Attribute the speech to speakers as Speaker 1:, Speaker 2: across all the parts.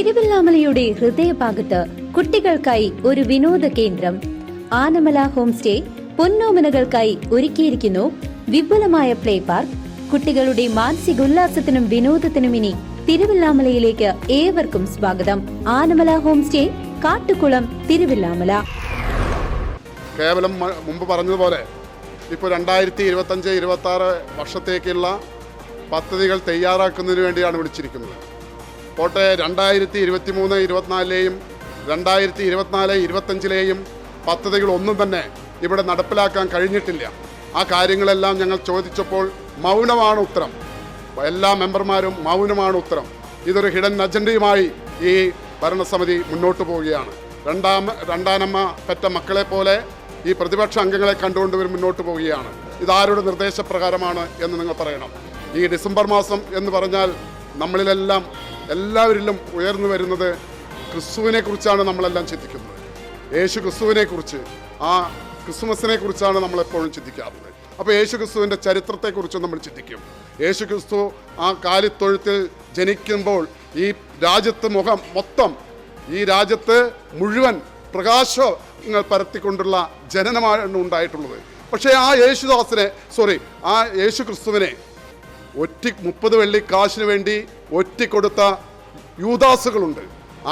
Speaker 1: തിരുവല്ലാമലയുടെ ഹൃദയഭാഗത്ത് കുട്ടികൾക്കായി ഒരു വിനോദ കേന്ദ്രം. ആനമല ഹോം സ്റ്റേ പൊന്നോമനകൾക്കായി ഒരുക്കിയിരിക്കുന്നു വിപുലമായ പ്ലേ പാർക്ക്. കുട്ടികളുടെ മാനസികോല്ലാസത്തിനും വിനോദത്തിനും ഇനി തിരുവല്ലാമലയിലേക്ക് ഏവർക്കും സ്വാഗതം. Anamala home stay Kattukulam Thiruvallamala.
Speaker 2: കേവലം മുമ്പ് പറഞ്ഞതുപോലെ ഇപ്പോൾ രണ്ടായിരത്തി ഇരുപത്തഞ്ച് ഇരുപത്തി ആറ് വർഷത്തേക്കുള്ള പദ്ധതികൾ തയ്യാറാക്കുന്നതിന് വേണ്ടിയാണ് വിളിച്ചിരിക്കുന്നത്. പോട്ടെ രണ്ടായിരത്തി ഇരുപത്തി മൂന്ന് ഇരുപത്തിനാലിലെയും രണ്ടായിരത്തി ഇരുപത്തിനാല് ഇരുപത്തഞ്ചിലെയും പദ്ധതികളൊന്നും തന്നെ ഇവിടെ നടപ്പിലാക്കാൻ കഴിഞ്ഞിട്ടില്ല. ആ കാര്യങ്ങളെല്ലാം ഞങ്ങൾ ചോദിച്ചപ്പോൾ മൗനമാണ് ഉത്തരം. എല്ലാ മെമ്പർമാരും മൗനമാണ് ഉത്തരം. ഇതൊരു ഹിഡൻ അജണ്ടയുമായി ഈ ഭരണസമിതി മുന്നോട്ട് പോവുകയാണ്. രണ്ടാം രണ്ടാനമ്മ പെറ്റ മക്കളെ പോലെ ഈ പ്രതിപക്ഷ അംഗങ്ങളെ കണ്ടുകൊണ്ട് ഇവർ മുന്നോട്ട് പോവുകയാണ്. ഇതാരുടെ നിർദ്ദേശപ്രകാരമാണ് എന്ന് നിങ്ങൾ പറയണം. ഈ ഡിസംബർ മാസം എന്ന് പറഞ്ഞാൽ നമ്മളിലെല്ലാം എല്ലാവരിലും ഉയർന്നു വരുന്നത് ക്രിസ്തുവിനെക്കുറിച്ചാണ് നമ്മളെല്ലാം ചിന്തിക്കുന്നത്. യേശു ക്രിസ്തുവിനെ കുറിച്ച് ആ ക്രിസ്മസിനെ കുറിച്ചാണ് നമ്മളെപ്പോഴും ചിന്തിക്കാറുള്ളത്. അപ്പോൾ യേശു ക്രിസ്തുവിന്റെ ചരിത്രത്തെക്കുറിച്ച് നമ്മൾ ചിന്തിക്കും. യേശു ക്രിസ്തു ആ കാലിത്തൊഴുത്തിൽ ജനിക്കുമ്പോൾ ഈ രാജ്യത്ത് മുഖം മൊത്തം ഈ രാജ്യത്ത് മുഴുവൻ പ്രകാശങ്ങൾ പരത്തിക്കൊണ്ടുള്ള ജനനമാണ് ഉണ്ടായിട്ടുള്ളത്. പക്ഷേ ആ യേശുദാസിനെ സോറി ആ യേശു ക്രിസ്തുവിനെ ഒറ്റി മുപ്പത് വെള്ളി കാശിന് വേണ്ടി ഒറ്റിക്കൊടുത്ത യൂദാസുകളുണ്ട്.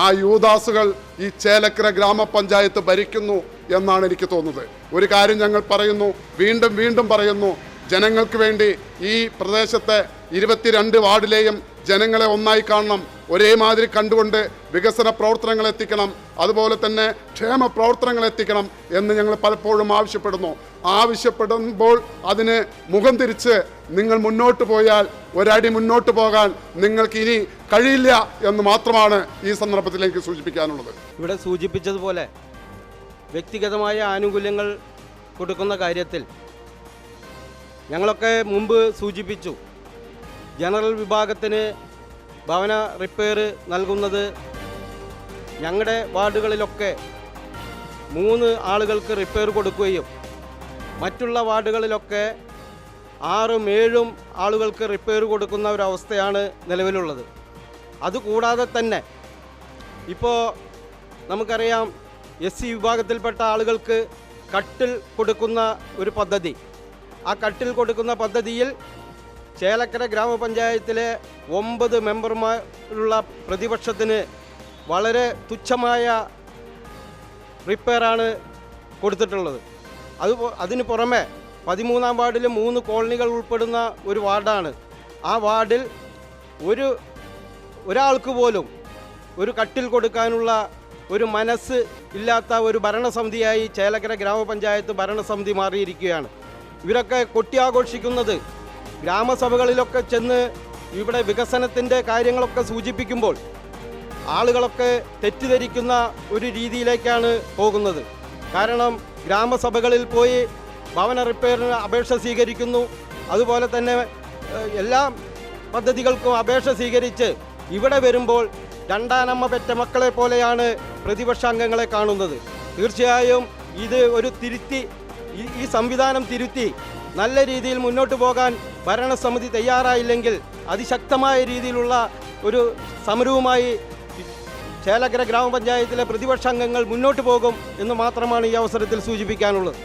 Speaker 2: ആ യൂദാസുകൾ ഈ ചേലക്കര ഗ്രാമപഞ്ചായത്ത് ഭരിക്കുന്നു എന്നാണ് എനിക്ക് തോന്നുന്നത്. ഒരു കാര്യം ഞങ്ങൾ പറയുന്നു വീണ്ടും വീണ്ടും പറയുന്നു ജനങ്ങൾക്ക് വേണ്ടി ഈ പ്രദേശത്തെ ഇരുപത്തിരണ്ട് വാർഡിലെയും ജനങ്ങളെ ഒന്നായി കാണണം. ഒരേ മാതിരി കണ്ടുകൊണ്ട് വികസന പ്രവർത്തനങ്ങൾ എത്തിക്കണം അതുപോലെ തന്നെ ക്ഷേമ പ്രവർത്തനങ്ങൾ എത്തിക്കണം എന്ന് ഞങ്ങൾ പലപ്പോഴും ആവശ്യപ്പെടുന്നു. ആവശ്യപ്പെടുമ്പോൾ അതിന് മുഖം തിരിച്ച് നിങ്ങൾ മുന്നോട്ട് പോയാൽ ഒരടി മുന്നോട്ട് പോകാൻ നിങ്ങൾക്ക് ഇനി കഴിയില്ല എന്ന് മാത്രമാണ് ഈ സന്ദർഭത്തിൽ എനിക്ക് സൂചിപ്പിക്കാനുള്ളത്.
Speaker 3: ഇവിടെ സൂചിപ്പിച്ചതുപോലെ വ്യക്തിഗതമായ ആനുകൂല്യങ്ങൾ കൊടുക്കുന്ന കാര്യത്തിൽ ഞങ്ങളൊക്കെ മുമ്പ് സൂചിപ്പിച്ചു ജനറൽ വിഭാഗത്തിന് ഭവന റിപ്പയർ നൽകുന്നത് ഞങ്ങളുടെ വാർഡുകളിലൊക്കെ മൂന്ന് ആളുകൾക്ക് റിപ്പയർ കൊടുക്കുകയും മറ്റുള്ള വാർഡുകളിലൊക്കെ ആറും ഏഴും ആളുകൾക്ക് റിപ്പയർ കൊടുക്കുന്ന ഒരവസ്ഥയാണ് നിലവിലുള്ളത്. അതുകൂടാതെ തന്നെ ഇപ്പോൾ നമുക്കറിയാം എസ് സി വിഭാഗത്തിൽപ്പെട്ട ആളുകൾക്ക് കട്ടിൽ കൊടുക്കുന്ന ഒരു പദ്ധതി. ആ കട്ടിൽ കൊടുക്കുന്ന പദ്ധതിയിൽ ചേലക്കര ഗ്രാമപഞ്ചായത്തിലെ ഒമ്പത് മെമ്പർമാരുള്ള പ്രതിപക്ഷത്തിന് വളരെ തുച്ഛമായ റിപ്പയറാണ് കൊടുത്തിട്ടുള്ളത്. അത് അതിന് പുറമെ പതിമൂന്നാം വാർഡിൽ മൂന്ന് കോളനികൾ ഉൾപ്പെടുന്ന ഒരു വാർഡാണ്. ആ വാർഡിൽ ഒരു ഒരാൾക്ക് പോലും ഒരു കട്ടിൽ കൊടുക്കാനുള്ള ഒരു മനസ്സ് ഇല്ലാത്ത ഒരു ഭരണസമിതിയായി ചേലക്കര ഗ്രാമപഞ്ചായത്ത് ഭരണസമിതി മാറിയിരിക്കുകയാണ്. ഇവരൊക്കെ കൊട്ടിയാഘോഷിക്കുന്നത് ഗ്രാമസഭകളിലൊക്കെ ചെന്ന് ഇവിടെ വികസനത്തിന്റെ കാര്യങ്ങളൊക്കെ സൂചിപ്പിക്കുമ്പോൾ ആളുകളൊക്കെ തെറ്റിദ്ധരിക്കുന്ന ഒരു രീതിയിലേക്കാണ് പോകുന്നത്. കാരണം ഗ്രാമസഭകളിൽ പോയി ഭവന റിപ്പയറിന് അപേക്ഷ സ്വീകരിക്കുന്നു. അതുപോലെ തന്നെ എല്ലാ പദ്ധതികൾക്കും അപേക്ഷ സ്വീകരിച്ച് ഇവിടെ വരുമ്പോൾ രണ്ടാനമ്മ പെറ്റ മക്കളെ പോലെയാണ് പ്രതിപക്ഷ അംഗങ്ങളെ കാണുന്നത്. തീർച്ചയായും ഇത് ഒരു തിരുത്തി ഈ സംവിധാനം തിരുത്തി നല്ല രീതിയിൽ മുന്നോട്ട് പോകാൻ ഭരണസമിതി തയ്യാറായില്ലെങ്കിൽ അതിശക്തമായ രീതിയിലുള്ള ഒരു സമരവുമായി ചേലക്കര ഗ്രാമപഞ്ചായത്തിലെ പ്രതിപക്ഷ അംഗങ്ങൾ മുന്നോട്ട് പോകും എന്ന് മാത്രമാണ് ഈ അവസരത്തിൽ സൂചിപ്പിക്കാനുള്ളത്.